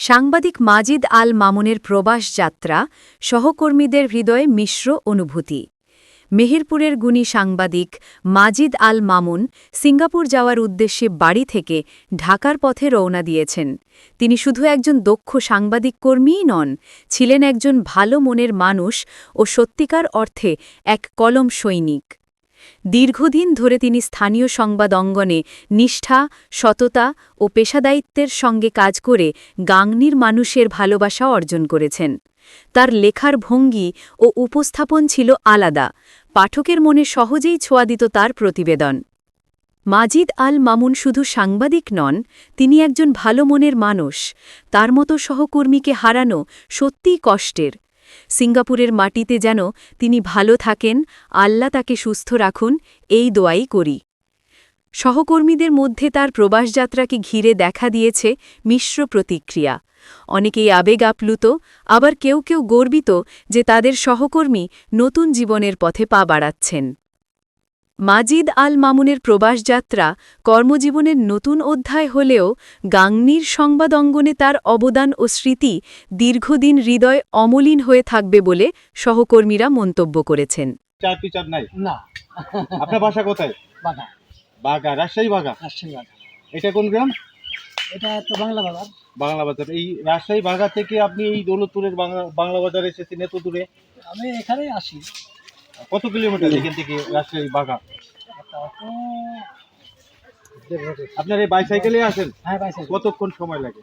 সাংবাদিক মাজিদ আল মামুনের প্রবাস যাত্রা সহকর্মীদের হৃদয়ে মিশ্র অনুভূতি। মেহেরপুরের গুণী সাংবাদিক মাজিদ আল মামুন সিঙ্গাপুর যাওয়ার উদ্দেশ্যে বাড়ি থেকে ঢাকার পথে রওনা দিয়েছেন। তিনি শুধু একজন দক্ষ সাংবাদিক কর্মীই নন, ছিলেন একজন ভালো মনের মানুষ ও সত্যিকার অর্থে এক কলম সৈনিক। দীর্ঘদিন ধরে তিনি স্থানীয় সংবাদ অঙ্গনে নিষ্ঠা, সততা ও পেশাদায়িত্বের সঙ্গে কাজ করে গাংনির মানুষের ভালোবাসা অর্জন করেছেন। তার লেখার ভঙ্গি ও উপস্থাপন ছিল আলাদা। পাঠকের মনে সহজেই ছোঁয়া দিত তার প্রতিবেদন। মাজিদ আল মামুন শুধু সাংবাদিক নন, তিনি একজন ভালো মনের মানুষ। তার মতো সহকর্মীকে হারানো সত্যিই কষ্টের। সিঙ্গাপুরের মাটিতে যেন তিনি ভালো থাকেন, আল্লাহ তাকে সুস্থ রাখুন, এই দোয়াই করি। সহকর্মীদের মধ্যে তার প্রবাসযাত্রাকে ঘিরে দেখা দিয়েছে মিশ্র প্রতিক্রিয়া। অনেকেই আবেগ আপ্লুত, আবার কেউ কেউ গর্বিত যে তাদের সহকর্মী নতুন জীবনের পথে পা বাড়াচ্ছেন। মাজিদ আল মামুনের প্রবাসযাত্রা কর্মজীবনের নতুন অধ্যায় হলেও গাংনির সংবাদ অঙ্গনে তার অবদান ও স্মৃতি দীর্ঘদিন হৃদয় অমলিন হয়ে থাকবে বলে সহকর্মীরা মন্তব্য করেছেন। চার পিচার নাই? না। আপনার বাসা কোথায়? বাধা বাগা রাজশাহী বাগা? রাজশাহী বাধা এটা কোন গ্রাম? এটা তো বাংলা বাজার। বাংলা বাজার। এই রাজশাহী বাগা থেকে আপনি এই দৌলতপুরের বাংলা বাংলা বাজার এসেছেন এত দূরে? আমি এখানেই আসি। কত কিলোমিটার এখান থেকে রাজশাহী বাঘা আপনার এই বাইসাইকেলে আসেন হ্যাঁ কতক্ষণ সময় লাগে?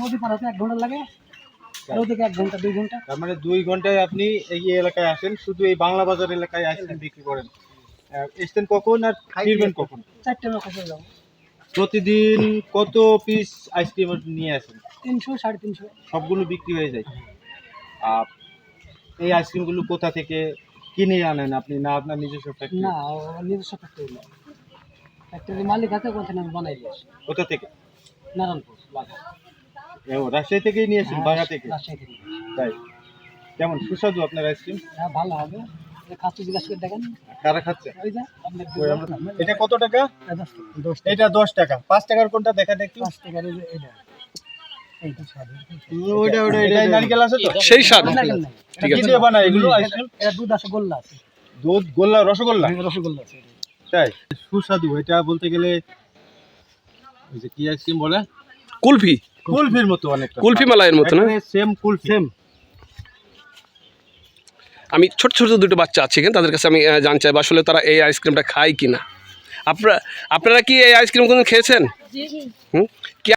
নদী পার হতে এক ঘণ্টা লাগে। এক ঘণ্টা দুই ঘণ্টা। তার মানে দুই ঘন্টায় আপনি এই এলাকায় আসেন শুধু এই বাংলা বাজার এলাকায় আইসক্রিম বিক্রি করেন। এসছেন কখন আর ফিরবেন কখন? চারটে লোক চলে যাব। প্রতিদিন কত পিস আইসক্রিম নিয়ে আসেন? তিনশো সাড়ে তিনশো। সবগুলো বিক্রি হয়ে যায়। এই আইসক্রিমগুলো কোথা থেকে কিনে আনেন আপনি? না আপনার নিজস্ব ফ্যাক্টরি না নিজস্ব ফ্যাক্টরি না। ফ্যাক্টরি মালিক আছে ওখানে আমি বানাই দিয়েছি কোথা থেকে? নারায়ণপুর বাঘা ও রাজশাহী থেকেই নিয়ে আসেন বাগা থেকে? রাজশাহী থেকে তাই? কেমন সুস্বাদু আপনার আইসক্রিম? হ্যাঁ ভালো হবে। এটা খাচ্ছি জিজ্ঞাসা করে দেখেন। কারা খাচ্ছে? এটা কত টাকা? দশ টাকা। দশ এটা দশ টাকা। পাঁচ টাকার কোনটা? দেখা একটু পাঁচ টাকার এটা। ওইটা ওইটা এটা নারকেল আছে তো? সেই স্বাদ। ঠিক আছে। দিয়ে বানায় এগুলো আইসক্রিম এটা দুধ আছে গোল্লা আছে। দুধ গোল্লা রসগোল্লা? রসগোল্লা আছে তাই? সুস্বাদু এটা বলতে গেলে ওই যে কি আইসক্রিম বলে? কুলফি। কুলফির মতো অনেকটা। কুলফি মালাইয়ের মতো না? সেম কুলফি। সেম আমি ছোট ছোট দুটো বাচ্চা আছে এখানে তাদের কাছে আমি জানতে চাইব আসলে তারা এই আইসক্রিমটা খায় কি না আপনারা আপনারা কি এই আইসক্রিম কোনো খেয়েছেন? হুম?